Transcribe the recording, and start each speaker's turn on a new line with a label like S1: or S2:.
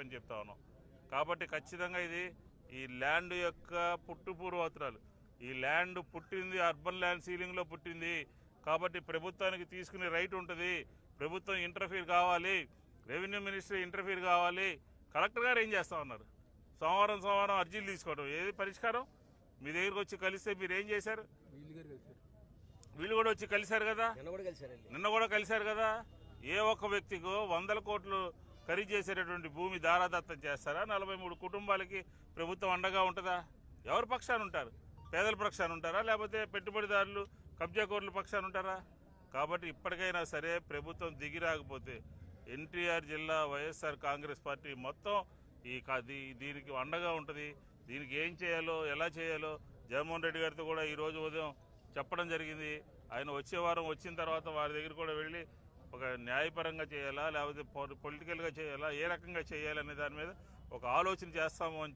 S1: చెప్పని చెప్తా ఉన్నాం. కాబట్టి ఖచ్చితంగా ఇది ఈ ల్యాండ్ యొక్క పుట్టుపూర్వోత్తరాలు ఈ ల్యాండ్ పుట్టింది అర్బన్ ల్యాండ్ సీలింగ్లో పుట్టింది. కాబట్టి ప్రభుత్వానికి తీసుకునే రైట్ ఉంటుంది. ప్రభుత్వం ఇంటర్ఫీర్ కావాలి. రెవెన్యూ మినిస్టర్ ఇంటర్ఫీర్ కావాలి. కలెక్టర్ గారు ఏం చేస్తా ఉన్నారు? సోమవారం సోమవారం అర్జీలు తీసుకోవడం. ఏది పరిష్కారం? మీ దగ్గరికి వచ్చి కలిస్తే మీరు ఏం చేశారు?
S2: వీళ్ళు
S1: కూడా వచ్చి కలిశారు కదా?
S3: నిన్న కూడా
S1: కలిశారు కదా? ఏ ఒక్క వ్యక్తికో వందల కోట్లు ఖరీదు చేసేటటువంటి భూమి దారాదత్తం చేస్తారా? నలభై మూడు కుటుంబాలకి ప్రభుత్వం అండగా ఉంటుందా? ఎవరి పక్షాన ఉంటారు? పేదల పక్షాన ఉంటారా? లేకపోతే పెట్టుబడిదారులు కబ్జాకోరుల పక్షాన ఉంటారా? కాబట్టి ఇప్పటికైనా సరే ప్రభుత్వం దిగి రాకపోతే ఎన్టీఆర్ జిల్లా వైఎస్ఆర్ కాంగ్రెస్ పార్టీ మొత్తం ఈ దీనికి అండగా ఉంటుంది. దీనికి ఏం చేయాలో ఎలా చేయాలో జగన్మోహన్ రెడ్డి గారితో కూడా ఈరోజు ఉదయం చెప్పడం జరిగింది. ఆయన వచ్చే వారం వచ్చిన తర్వాత వారి దగ్గర కూడా వెళ్ళి ఒక న్యాయపరంగా చేయాలా లేకపోతే పొలిటికల్గా చేయాలా ఏ రకంగా చేయాలనే దాని మీద ఒక ఆలోచన చేస్తాము అని